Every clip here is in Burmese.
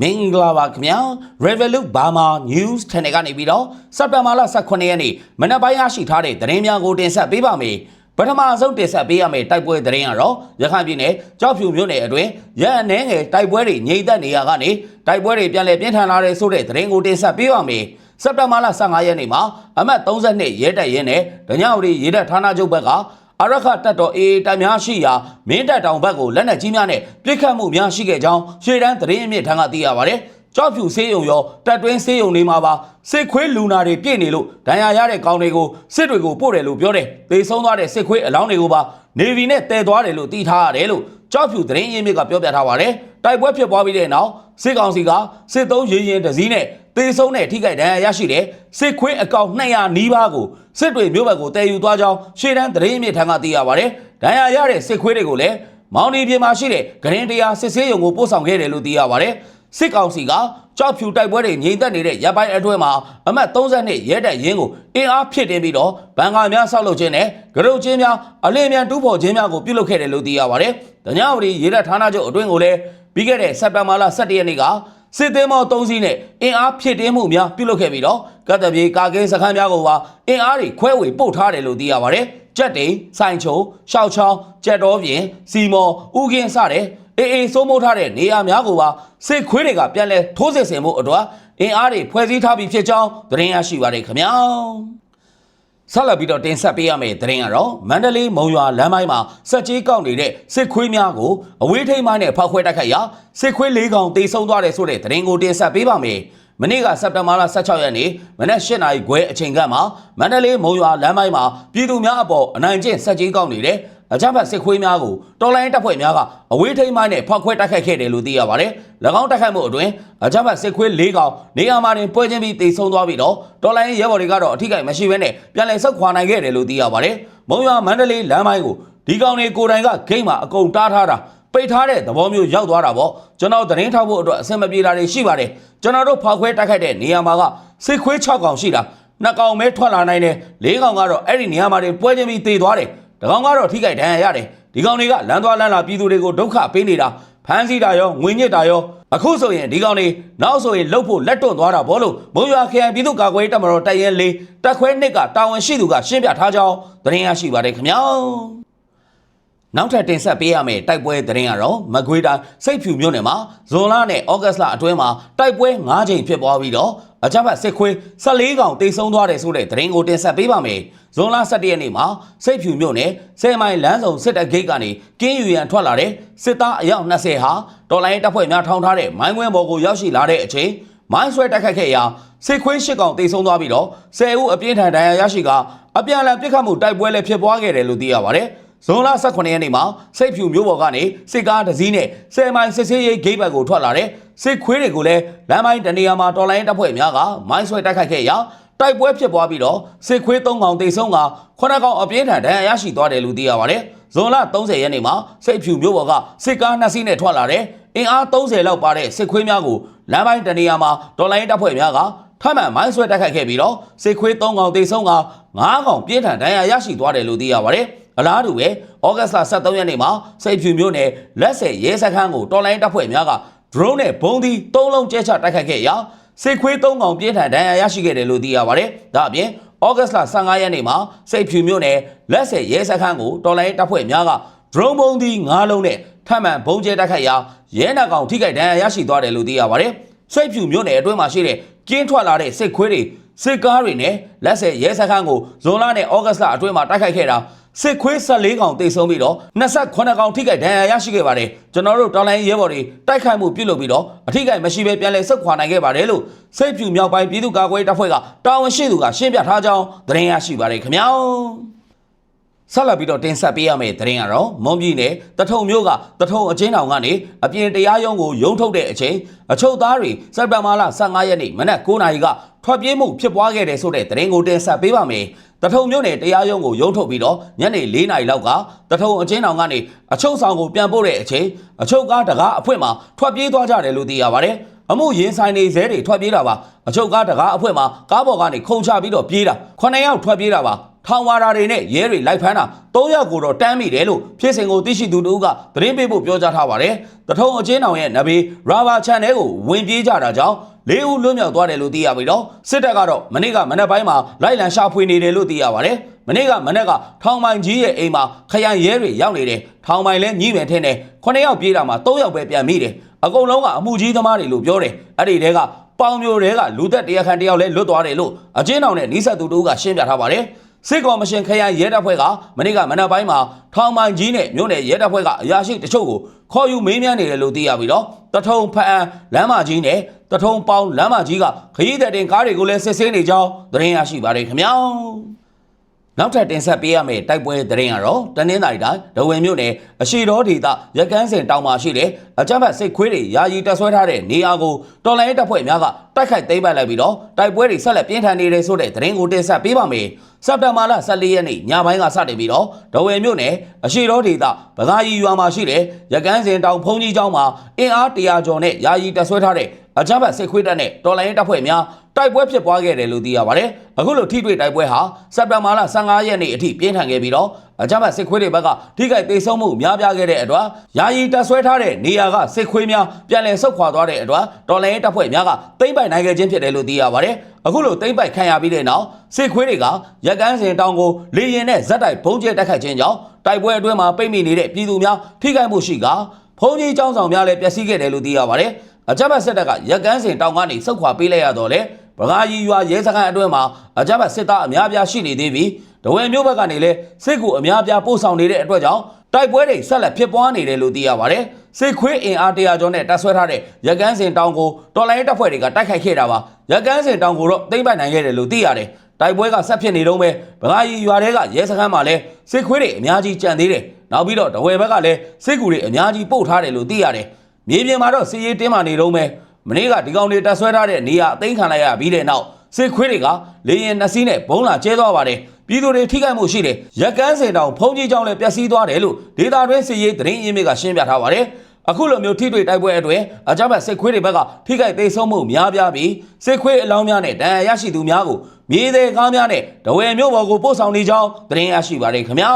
မင်္ဂလာပါခင်ဗျာ Revolut Burma News Channel ကနေပြီးတော့စက်တင်ဘာလ18ရက်နေ့မနက်ပိုင်းရရှိထားတဲ့သတင်းများကိုတင်ဆက်ပေးပါမယ်ပထမဆုံးတင်ဆက်ပေးရမယ့်တိုက်ပွဲသတင်းကတော့ရခိုင်ပြည်နယ်ကြောက်ဖြူမြို့နယ်အတွင်းရန်အနေငယ်တိုက်ပွဲတွေငြိမ်သက်နေရကနေတိုက်ပွဲတွေပြန်လည်ပြင်းထန်လာတဲ့ဆိုတဲ့သတင်းကိုတင်ဆက်ပေးပါမယ်စက်တင်ဘာလ15ရက်နေ့မှာအမှတ်32ရဲတပ်ရင်းနဲ့ဒညဝရီရဲတပ်ဌာနချုပ်ဘက်က အရခတက်တော်အေးတပ်များရှိရာမင်းတပ်တောင်ဘက်ကိုလက်နက်ကြီးများနဲ့ပစ်ခတ်မှုများရှိခဲ့ကြောင်းရှေ့တန်းသတင်းအမြင့်ထံကသိရပါတယ်။ကြောက်ဖြူဆေးရုံရောတပ်တွင်းဆေးရုံတွေမှာပါစစ်ခွေးလူနာတွေပြည့်နေလို့ဒဏ်ရာရတဲ့ကောင်တွေကိုစစ်တွေကိုပို့တယ်လို့ပြောတယ်။သေဆုံးသွားတဲ့စစ်ခွေးအလောင်းတွေကိုပါနေဗီနဲ့တဲသွားတယ်လို့သိထားရတယ်လို့ကြောက်ဖြူသတင်းရင်းမြစ်ကပြောပြထားပါတယ်။တိုက်ပွဲဖြစ်ပွားပြီးတဲ့နောက်စစ်ကောင်စီကစစ်သုံးရေရင်တစည်းနဲ့သေဆုံးတဲ့ထိခိုက်ဒဏ်ရာရရှိတဲ့စစ်ခွေးအကောင်200နီးပါးကို စစ်တွေမျိုးဘက်ကိုတည်ယူသွားကြောင်းရှေ့တန်းသတင်းအမြစ်ထံကသိရပါတယ်။ဒဏ်ရာရတဲ့စစ်ခွေးတွေကိုလည်းမောင်ဒီပြည်မှာရှိတဲ့ဂရင်တရားစစ်ဆေးရုံကိုပို့ဆောင်ခဲ့တယ်လို့သိရပါတယ်။စစ်ကောင်စီကကြောက်ဖြူတိုက်ပွဲတွေငြိမ်သက်နေတဲ့ရပ်ပိုင်းအတွဲမှာအမတ်32ရဲတပ်ရင်းကိုအင်အားဖြစ်တင်ပြီးတော့ဘန်ကာများဆောက်လုပ်ခြင်းနဲ့ဂရုတ်ချင်းများအလင်းမြန်တူးဖော်ခြင်းများကိုပြုလုပ်ခဲ့တယ်လို့သိရပါတယ်။ဒညဝရီရဲတပ်ဌာနချုပ်အတွင်းကိုလည်းပြီးခဲ့တဲ့စက်တင်ဘာလ17ရက်နေ့ကစစ်သေးမော3စီးနဲ့အင်အားဖြစ်တင်းမှုများပြုလုပ်ခဲ့ပြီးတော့ ကတ္တပြေကာကင်းစခန်းများကိုပါအင်အားတွေခွဲဝေပို့ထားတယ်လို့သိရပါတယ်။ကြက်တိန်၊စိုင်ချုံ၊ရှောက်ချောင်း၊ကြက်တော်ပြင်၊စီမော်၊ဥကင်းစတဲ့အေးအေးစိုးမိုးထားတဲ့နေရာများကိုပါစစ်ခွေးတွေကပြန်လဲထိုးစစ်ဆင်မှုအတွက်အင်အားတွေဖွဲ့စည်းထားပြီးဖြစ်ကြောင်းသတင်းရရှိပါတယ်ခင်ဗျာ။ဆက်လက်ပြီးတော့တင်ဆက်ပေးရမယ့်သတင်းကတော့မန္တလေးမုံရွာလမ်းပိုင်းမှာစက်ကြီးကောက်နေတဲ့စစ်ခွေးများကိုအဝေးထိန်းမိုင်းနဲ့ဖောက်ခွဲတိုက်ခိုက်ရာစစ်ခွေး၄ကောင်တေဆုံးသွားတယ်ဆိုတဲ့သတင်းကိုတင်ဆက်ပေးပါမယ်။ မနေ့ကစက်တင်ဘာလ16ရက်နေ့မနက်၈နာရီခွဲအချိန်ကမှမန္တလေးမုံရွာလမ်းပိုင်းမှာပြည်သူများအပေါ်အနိုင်ကျင့်စက်ကြီးကောက်နေတဲ့အကြမ်းဖက်စစ်ခွေးများကိုတော်လိုင်းတပ်ဖွဲ့များကအဝေးထိန်းမိုင်းနဲ့ဖောက်ခွဲတိုက်ခိုက်ခဲ့တယ်လို့သိရပါတယ်။၎င်းတိုက်ခိုက်မှုအတွင်းအကြမ်းဖက်စစ်ခွေး၄ကောင်နေရာမှာတင်ပွဲချင်းပြီးတေဆုံးသွားပြီးတော့တော်လိုင်းရဲဘော်တွေကတော့အထိကိမရှိဘဲနဲ့ပြန်လည်ဆုတ်ခွာနိုင်ခဲ့တယ်လို့သိရပါတယ်။မုံရွာမန္တလေးလမ်းပိုင်းကိုဒီကောင်တွေကိုယ်တိုင်ကဂိတ်မှာအကုန်တားထားတာ ပိတ်ထားတဲ့သဘောမျိုးရောက်သွားတာပေါ့ကျွန်တော်သတင်းထောက်ဖို့အတွက်အဆင်မပြေတာတွေရှိပါတယ်ကျွန်တော်တို့ဖောက်ခွဲတိုက်ခိုက်တဲ့နေရာမှာကစစ်ခွေး6ကောင်ရှိတာနှစ်ကောင်ပဲထွက်လာနိုင်တယ်၄ကောင်ကတော့အဲ့ဒီနေရာမှာတွေပွဲချင်းပြီးတေသွားတယ်တကောင်ကတော့ထိခိုက်ဒဏ်ရာရတယ်ဒီကောင်တွေကလမ်းသွားလမ်းလာပြည်သူတွေကိုဒုက္ခပေးနေတာဖမ်းဆီးတာရောငွေညစ်တာရောအခုဆိုရင်ဒီကောင်တွေနောက်ဆိုရင်လှုပ်ဖို့လက်တွန့်သွားတာဘောလို့မုံရွာခရိုင်ပြည်သူ့ကာကွယ်ရေးတပ်မတော်တပ်ရဲလေးတပ်ခွဲနှစ်ကတာဝန်ရှိသူကရှင်းပြထားကြောင်းသတင်းရရှိပါတယ်ခင်ဗျာ နောက်ထပ်တင်ဆက်ပေးရမယ့်တိုက်ပွဲသတင်းကတော့မကွေးတိုင်းစိတ်ဖြူမြို့နယ်မှာဇွန်လနဲ့ဩဂတ်လအတွင်းမှာတိုက်ပွဲ၅ချိန်ဖြစ်ပွားပြီးတော့အကြမ်းဖက်စစ်ခွေး14ကောင်တိတ်ဆုံးသွားတယ်ဆိုတဲ့သတင်းကိုတင်ဆက်ပေးပါမယ်။ဇွန်လ17ရက်နေ့မှာစိတ်ဖြူမြို့နယ်ဆယ်မိုင်လမ်းဆောင်စစ်တပ်ဂိတ်ကနေကင်းယူရန်ထွက်လာတဲ့စစ်သားအယောက်20ဟာတော်လိုင်းတပ်ဖွဲ့များထောင်ထားတဲ့မိုင်းဝဲဘော်ကိုရောက်ရှိလာတဲ့အချိန်မိုင်းဆွဲတိုက်ခိုက်ခဲ့ရာစစ်ခွေးရှစ်ကောင်တိတ်ဆုံးသွားပြီးတော့10ဦးအပြင်းထန်ဒဏ်ရာရရှိကအပြန်အလှန်ပစ်ခတ်မှုတိုက်ပွဲလည်းဖြစ်ပွားခဲ့တယ်လို့သိရပါတယ်။ ဇွန်လ18ရက်နေ့မှာစိတ်ဖြူမျိုးပေါ်ကနေစစ်ကားတစ်စီးနဲ့ဆယ်မိုင်စစ်ဆေးရေးဂိတ်ဘက်ကိုထွက်လာတဲ့စစ်ခွေးတွေကိုလည်းလမ်းပိုင်းတနေရာမှာတော်လိုင်းတပ်ဖွဲ့များကမိုင်းဆွဲတိုက်ခိုက်ခဲ့ရာတိုက်ပွဲဖြစ်ပွားပြီးတော့စစ်ခွေး3ကောင်တိတ်ဆုံးက9ကောင်အပြင်းထန်ဒဏ်ရာရရှိသွားတယ်လို့သိရပါတယ်။ဇွန်လ30ရက်နေ့မှာစိတ်ဖြူမျိုးပေါ်ကစစ်ကားနှစ်စီးနဲ့ထွက်လာတဲ့အင်အား30လောက်ပါတဲ့စစ်ခွေးများကိုလမ်းပိုင်းတနေရာမှာတော်လိုင်းတပ်ဖွဲ့များကထပ်မံမိုင်းဆွဲတိုက်ခိုက်ခဲ့ပြီးတော့စစ်ခွေး3ကောင်တိတ်ဆုံးက9ကောင်ပြင်းထန်ဒဏ်ရာရရှိသွားတယ်လို့သိရပါတယ်။ အလားတူပဲဩဂတ်စ်လ23ရက်နေ့မှာစိတ်ဖြူမျိုးနယ်လက်ဆယ်ရဲစခန်းကိုတော်လိုင်းတပ်ဖွဲ့များက drone နဲ့ဘုံဒီ၃လုံးကျဲချတိုက်ခိုက်ခဲ့ရာစစ်ခွေး၃ကောင်ပြင်းထန်ဒဏ်ရာရရှိခဲ့တယ်လို့သိရပါတယ်။ဒါအပြင်ဩဂတ်စ်လ15ရက်နေ့မှာစိတ်ဖြူမျိုးနယ်လက်ဆယ်ရဲစခန်းကိုတော်လိုင်းတပ်ဖွဲ့များက drone ဘုံဒီ၅လုံးနဲ့ထပ်မံဘုံကျဲတိုက်ခိုက်ရာရဲနာကောင်ထိခိုက်ဒဏ်ရာရရှိသွားတယ်လို့သိရပါတယ်။စိတ်ဖြူမျိုးနယ်အတွင်းမှာရှိတဲ့ကင်းထွက်လာတဲ့စစ်ခွေးတွေစစ်ကားတွေနဲ့လက်ဆယ်ရဲစခန်းကိုဇွန်လနဲ့ဩဂတ်စ်လအတွင်းမှာတိုက်ခိုက်ခဲ့တာ စစ်ခွေး14ကောင်တိတ်ဆုံးပြီးတော့28ကောင်ထိခိုက်ဒဏ်ရာရရှိခဲ့ပါတယ်ကျွန်တော်တို့တော်လိုင်းရဲဘော်တွေတိုက်ခိုက်မှုပြုလုပ်ပြီးတော့အထိခိုက်မရှိဘဲပြန်လည်ဆုတ်ခွာနိုင်ခဲ့ပါတယ်လို့စိတ်ဖြူမြောက်ပိုင်းပြည်သူ့ကာကွယ်ရေးတပ်ဖွဲ့ကတာဝန်ရှိသူကရှင်းပြထားကြောင်းသတင်းရရှိပါတယ်ခင်ဗျာ ဆက်လက်ပြီးတော့တင်ဆက်ပေးရမယ့်သတင်းကတော့မွန်ပြည်နယ်တထုံမြို့ကတထုံအချင်းတောင်ကနေအပြင်တရားရုံးကိုရုံးထုတ်တဲ့အချိန်အချုပ်သားတွေစက်တဘာလ15ရက်နေ့မနက်9:00နာရီကထွက်ပြေးမှုဖြစ်ပွားခဲ့တယ်ဆိုတဲ့သတင်းကိုတင်ဆက်ပေးပါမယ်။တထုံမြို့နယ်တရားရုံးကိုရုံးထုတ်ပြီးတော့ညနေ4:00နာရီလောက်ကတထုံအချင်းတောင်ကနေအချုပ်ဆောင်ကိုပြန်ပို့တဲ့အချိန်အချုပ်ကားတကားအဖွင့်မှာထွက်ပြေးသွားကြတယ်လို့သိရပါတယ်။အမှုရင်ဆိုင်နေဇဲတွေထွက်ပြေးတာပါအချုပ်ကားတကားအဖွင့်မှာကားပေါ်ကနေခုန်ချပြီးတော့ပြေးတာ9ယောက်ထွက်ပြေးတာပါ ထောင်ဝါရာတွေနဲ့ရဲတွေလိုက်ဖမ်းတာ၃ယောက်ကိုတော့တမ်းမိတယ်လို့ဖြစ်စဉ်ကိုသိရှိသူတို့ကသတင်းပေးဖို့ပြောကြားထားပါတယ်။တထုံအချင်းတော်ရဲ့နဘေးရာဘာချန်နယ်ကိုဝင်ပြေးကြတာကြောင့်လေးဦးလွတ်မြောက်သွားတယ်လို့သိရပြီးတော့စစ်တပ်ကတော့မနေ့ကမနက်ပိုင်းမှာလိုက်လံရှာဖွေနေတယ်လို့သိရပါတယ်။မနေ့ကမနေ့ကထောင်ပိုင်ကြီးရဲ့အိမ်မှာခရိုင်ရဲတွေရောက်နေတယ်။ထောင်ပိုင်လည်းညှိမယ်ထင်တယ်။ခုနှစ်ယောက်ပြေးတာမှာ၃ယောက်ပဲပြန်မိတယ်။အကုန်လုံးကအမှုကြီးသမားတွေလို့ပြောတယ်။အဲ့ဒီတဲကပေါင်မျိုးတွေကလူသက်တရားခံတယောက်လဲလွတ်သွားတယ်လို့အချင်းတော်နဲ့နီးစပ်သူတို့ကရှင်းပြထားပါတယ်။ စစ်ကော်မရှင်ခရိုင်ရဲတပ်ဖွဲ့ကမနေ့ကမနက်ပိုင်းမှာထောင်ပိုင်ကြီးနဲ့မြို့နယ်ရဲတပ်ဖွဲ့ကအရာရှိတချို့ကိုခေါ်ယူမေးမြန်းနေတယ်လို့သိရပြီးတော့တထုံဖအံလမ်းမကြီးနဲ့တထုံပေါင်လမ်းမကြီးကခရီးသည်တင်ကားတွေကိုလည်းစစ်ဆေးနေကြောင်းသတင်းရရှိပါတယ်ခင်ဗျာ။ နောက်ထပ်တင်ဆက်ပေးရမယ့်တိုက်ပွဲသတင်းကတော့တနင်္သာရီတိုင်းဒဝယ်မြို့နယ်အရှိတော်ဒေသရကန်းစင်တောင်မှာရှိတဲ့အကြမ်းဖက်စစ်ခွေးတွေယာယီတပ်ဆွဲထားတဲ့နေရာကိုတော်လိုင်းတပ်ဖွဲ့များကတိုက်ခိုက်သိမ်းပိုက်လိုက်ပြီးတော့တိုက်ပွဲတွေဆက်လက်ပြင်းထန်နေတယ်ဆိုတဲ့သတင်းကိုတင်ဆက်ပေးပါမယ်။စက်တဘာလ14ရက်နေ့ညပိုင်းကစတင်ပြီးတော့ဒဝယ်မြို့နယ်အရှိတော်ဒေသဗကားရီရွာမှာရှိတဲ့ရကန်းစင်တောင်ဖုန်ကြီးကျောင်းမှာအင်အား100ကျော်နဲ့ယာယီတပ်ဆွဲထားတဲ့အကြမ်းဖက်စစ်ခွေးတပ်နဲ့တော်လိုင်းတပ်ဖွဲ့များ တိုက်ပွဲဖြစ်ပွားခဲ့တယ်လို့သိရပါတယ်။အခုလိုထိတွေ့တိုက်ပွဲဟာစက်တဘာလ15ရက်နေ့အထိပြင်းထန်ခဲ့ပြီးတော့အကြမ်းဖက်စစ်ခွေးတွေဘက်ကထိခိုက်ဒေဆုံးမှုများပြားခဲ့တဲ့အတွက်ယာယီတပ်ဆွဲထားတဲ့နေရာကစစ်ခွေးများပြန်လည်ဆုတ်ခွာသွားတဲ့အတွက်တော်လိုင်းတပ်ဖွဲ့များကသိမ့်ပိုက်နိုင်ခဲ့ခြင်းဖြစ်တယ်လို့သိရပါတယ်။အခုလိုသိမ့်ပိုက်ခံရပြီးတဲ့နောက်စစ်ခွေးတွေကရက်ကန်းစင်တောင်ကိုလေရင်နဲ့ဇက်တိုက်ဘုံကျဲတိုက်ခိုက်ခြင်းကြောင့်တိုက်ပွဲအတွင်းမှာပိတ်မိနေတဲ့ပြည်သူများထိခိုက်မှုရှိကဖုံကြီးကျောင်းဆောင်များလည်းပျက်စီးခဲ့တယ်လို့သိရပါတယ်။အကြမ်းဖက်စစ်တပ်ကရက်ကန်းစင်တောင်ကနေဆုတ်ခွာပေးလိုက်ရတော့လေ ဗကားကြီးရွာရဲစခန်းအတွင်းမှာအကြမ်းဖက်စစ်သားအများပြားရှိနေသေးပြီးတဝယ်မျိုးဘက်ကနေလည်းစစ်ကူအများပြားပို့ဆောင်နေတဲ့အတွက်ကြောင့်တိုက်ပွဲတွေဆက်လက်ဖြစ်ပွားနေတယ်လို့သိရပါတယ်။စစ်ခွေးအင်အားတရာကျော်နဲ့တပ်ဆွဲထားတဲ့ရက်ကန်းစင်တောင်ကိုတော်လိုင်းတပ်ဖွဲ့တွေကတိုက်ခိုက်ခဲ့တာပါ။ရက်ကန်းစင်တောင်ကိုတော့သိမ်းပိုက်နိုင်ခဲ့တယ်လို့သိရတယ်။တိုက်ပွဲကဆက်ဖြစ်နေတော့ပဲဗကားကြီးရွာတွေကရဲစခန်းမှာလည်းစစ်ခွေးတွေအများကြီးကြံသေးတယ်။နောက်ပြီးတော့တဝယ်ဘက်ကလည်းစစ်ကူတွေအများကြီးပို့ထားတယ်လို့သိရတယ်။မြေပြင်မှာတော့စစ်ရေးတင်းမာနေတော့မယ်။ မနေ့ကဒီကောင်တွေတက်ဆွဲထားတဲ့နေရာအသိမ်းခံလိုက်ရပြီးတဲ့နောက်စစ်ခွေးတွေကလေရင်နှစီးနဲ့ဘုံလာကျဲသွားပါတယ်ပြည်သူတွေထိခိုက်မှုရှိတယ်ရက်ကန်းစင်တောင်ဖုံကြီးကြောင့်လည်းပျက်စီးသွားတယ်လို့ဒေတာတွင်းစစ်ရေးသတင်းရင်းမြစ်ကရှင်းပြထားပါတယ်အခုလိုမျိုးထိတွေ့တိုက်ပွဲအတွင်းအကြမ်းဖက်စစ်ခွေးတွေဘက်ကထိခိုက်သိမ်းဆုံးမှုများပြားပြီးစစ်ခွေးအလောင်းများနဲ့ဒဏ်ရာရရှိသူများကိုမြေသေးကားများနဲ့ဒဝယ်မြို့ပေါ်ကိုပို့ဆောင်နေကြောင်းသတင်းရရှိပါတယ်ခင်ဗျာ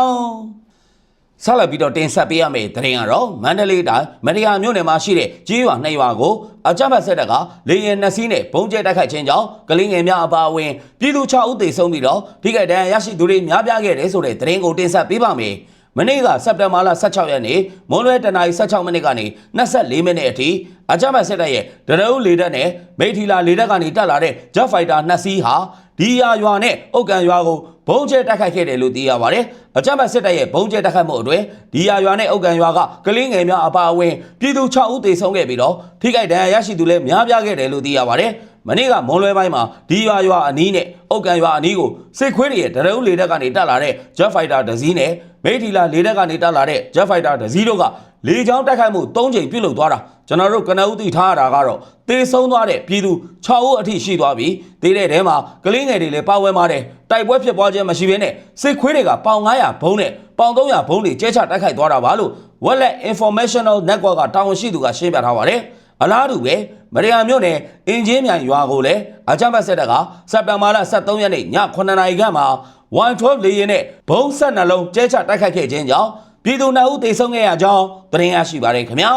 ဆက်လက်ပြီးတော့တင်ဆက်ပေးရမယ့်သတင်းကတော့မန္တလေးတိုင်းမရယာမြို့နယ်မှာရှိတဲ့ကြီးရွာနှစ်ရွာကိုအကြမ်းဖက်စစ်တပ်ကလေရင်နှစ်စီးနဲ့ဘုံကျဲတိုက်ခိုက်ခြင်းကြောင့်ကလေးငယ်များအပါအဝင်ပြည်သူ6ဦးသေဆုံးပြီးတော့ထိခိုက်ဒဏ်ရာရရှိသူတွေများပြားခဲ့တယ်ဆိုတဲ့သတင်းကိုတင်ဆက်ပေးပါမယ်။ မနေ့ကစက်တင်ဘာလ16ရက်နေ့မွန်လွဲတနာရီ16မိနစ်ကနေ24မိနစ်အထိအကြမ်းဖက်စစ်တပ်ရဲ့ဒရုန်းလေတပ်နဲ့မိထီလာလေတပ်ကနေတက်လာတဲ့ Jet Fighter နှစ်စီးဟာဒီယာရွာနဲ့အုတ်ကန်ရွာကိုဘုံကျဲတိုက်ခိုက်ခဲ့တယ်လို့သိရပါတယ်။အကြမ်းဖက်စစ်တပ်ရဲ့ဘုံကျဲတိုက်ခိုက်မှုအတွင်းဒီယာရွာနဲ့အုတ်ကန်ရွာကကလေးငယ်များအပါအဝင်ပြည်သူ6ဦးသေဆုံးခဲ့ပြီးတော့ထိခိုက်ဒဏ်ရာရရှိသူလည်းများပြားခဲ့တယ်လို့သိရပါတယ်။ မနေ့ကမွန်လွဲပိုင်းမှာဒီရွာရွာအနီးနဲ့အုတ်ကန်ရွာအနီးကိုစစ်ခွေးတွေရဲ့ဒရုန်းလေတပ်ကနေတက်လာတဲ့ Jet Fighter တစ်စီးနဲ့မိထီလာလေတပ်ကနေတက်လာတဲ့ Jet Fighter တစ်စီးတို့ကလေကြောင်းတိုက်ခိုက်မှု၃ချိန်ပြုတ်လုသွားတာကျွန်တော်တို့ကနဦးသိထားရတာကတော့တေဆုံးသွားတဲ့ပြည်သူ6ဦးအထိရှိသွားပြီတေးတဲ့ထဲမှာကလေးငယ်တွေလည်းပါဝင်ပါတယ်တိုက်ပွဲဖြစ်ပွားခြင်းမရှိဘဲနဲ့စစ်ခွေးတွေကပေါင်900ဘုံနဲ့ပေါင်300ဘုံတွေကျဲချတိုက်ခိုက်သွားတာပါလို့ Wallet Informational Network ကတာဝန်ရှိသူကရှင်းပြထားပါတယ် အလားတူပဲမရယာမြို့နယ်အင်ဂျင်းမြိုင်ရွာကိုလည်းအကြမ်းဖက်စစ်တပ်ကစက်တဘာလ23ရက်နေ့ည9:00နာရီခန့်မှာ112လေယာဉ်နဲ့ဘုံဆက်နှလုံးကျဲချတိုက်ခိုက်ခဲ့ခြင်းကြောင့်ပြည်သူနှအုပ်သေဆုံးခဲ့ရကြောင်းသတင်းရရှိပါတယ်ခင်ဗျာ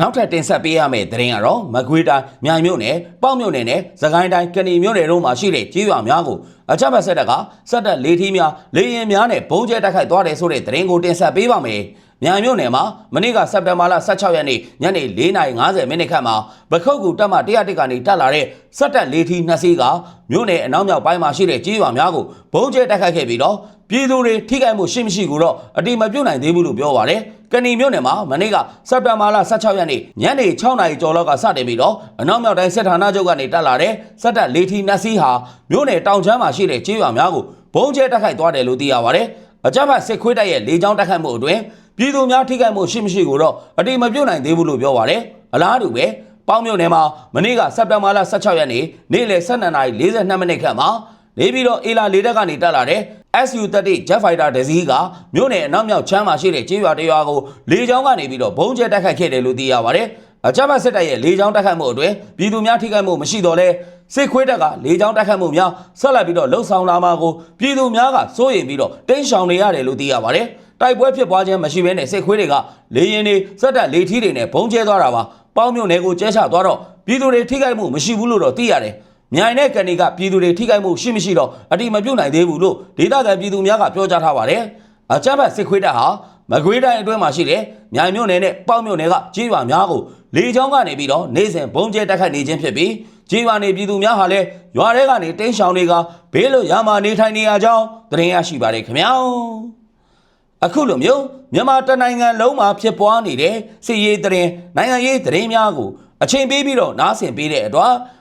နောက်ထပ်တင်ဆက်ပေးရမယ့်သတင်းကတော့မကွေးတိုင်းမြိုင်မြို့နယ်ပေါ့မြို့နယ်နဲ့သခိုင်းတိုင်းကဏီမြို့နယ်တို့မှာရှိတဲ့ကြေးရွာများကိုအကြမ်းဖက်စစ်တပ်ကစက်တပ်လေးထီးများလေရင်များနဲ့ဘုံကျဲတိုက်ခိုက်သွားတယ်ဆိုတဲ့သတင်းကိုတင်ဆက်ပေးပါမယ်။မြိုင်မြို့နယ်မှာမနေ့ကစက်တင်ဘာလ16ရက်နေ့ညနေ4:50မိနစ်ခန့်မှာပခုတ်ကူတပ်မ101ကနေတက်လာတဲ့စက်တပ်လေးထီးနှစ်စီးကမြို့နယ်အနောက်မြောက်ပိုင်းမှာရှိတဲ့ကြေးရွာများကိုဘုံကျဲတိုက်ခိုက်ခဲ့ပြီးတော့ ပြည်သူတွေထိခိုက်မှုရှိမရှိကိုတော့အတိမပြုတ်နိုင်သေးဘူးလို့ပြောပါတယ်။ကဏီမြို့နယ်မှာမနေ့ကစက်တင်ဘာလ16ရက်နေ့ညနေ6နာရီကျော်လောက်ကစတင်ပြီးတော့အနောက်မြောက်တိုင်းစစ်ဌာနချုပ်ကနေတက်လာတဲ့စက်တပ်လေးထီးနှစ်စီးဟာမြို့နယ်တောင်ချမ်းမှာရှိတဲ့ကြေးရွာများကိုဘုံကျဲတိုက်ခိုက်သွားတယ်လို့သိရပါတယ်။အကြမ်းဖက်စစ်ခွေးတပ်ရဲ့လေကြောင်းတိုက်ခိုက်မှုအတွင်းပြည်သူများထိခိုက်မှုရှိမရှိကိုတော့အတိမပြုတ်နိုင်သေးဘူးလို့ပြောပါတယ်။အလားတူပဲပေါင်းမြို့နယ်မှာမနေ့ကစက်တင်ဘာလ16ရက်နေ့နေ့လယ်12:42မိနစ်ခန့်မှာနေပြီးတော့အေလာလေတက်ကနေတက်လာတဲ့ SU-30 Jet Fighter တစ်စီးကမြို့နယ်အနောက်မြောက်ချမ်းမှာရှိတဲ့ကျေးရွာတစ်ရွာကိုလေကြောင်းကနေပြီးတော့ဘုံကျဲတိုက်ခိုက်ခဲ့တယ်လို့သိရပါတယ်။အကြမ်းဖက်စစ်တပ်ရဲ့လေကြောင်းတိုက်ခိုက်မှုအတွင်းပြည်သူများထိခိုက်မှုမရှိတော့လဲစစ်ခွေးတပ်ကလေကြောင်းတိုက်ခတ်မှုများဆက်လက်ပြီးတော့လှုပ်ဆောင်လာမှာကိုပြည်သူများကစိုးရိမ်ပြီးတော့တင်းရှောင်နေရတယ်လို့သိရပါတယ်တိုက်ပွဲဖြစ်ပွားခြင်းမရှိဘဲနဲ့စစ်ခွေးတွေကလေရင်တွေစက်တက်လေထီးတွေနဲ့ဘုံကျဲသွားတာပါပေါင်းမြုံနယ်ကိုကျဲချသွားတော့ပြည်သူတွေထိခိုက်မှုမရှိဘူးလို့တော့သိရတယ် မြိုင်နဲ့ကန်ဒီကပြည်သူတွေထိခိုက်မှုရှိမရှိတော့အတိမပြုတ်နိုင်သေးဘူးလို့ဒေသခံပြည်သူများကပြောကြားထားပါတယ်အကြမ်းဖက်စစ်ခွေးတပ်ဟာမကွေးတိုင်းအတွင်းမှာရှိတဲ့မြိုင်မြို့နယ်နဲ့ပေါက်မြို့နယ်ကကြေးရွာများကိုလေကြောင်းကနေပြီးတော့နေစဉ်ဘုံကျဲတိုက်ခိုက်နေခြင်းဖြစ်ပြီးကြေးရွာနေပြည်သူများဟာလည်းရွာထဲကနေတင်းရှောင်တွေကဘေးလွတ်ရာမှာနေထိုင်နေရကြောင်းသတင်းရရှိပါတယ်ခင်ဗျာအခုလိုမျိုးမြန်မာတနိုင်ငံလုံးမှာဖြစ်ပွားနေတဲ့စစ်ရေးသတင်းနိုင်ငံရေးသတင်းများကိုအချိန်ပေးပြီးတော့နားဆင်ပေးတဲ့အတွက်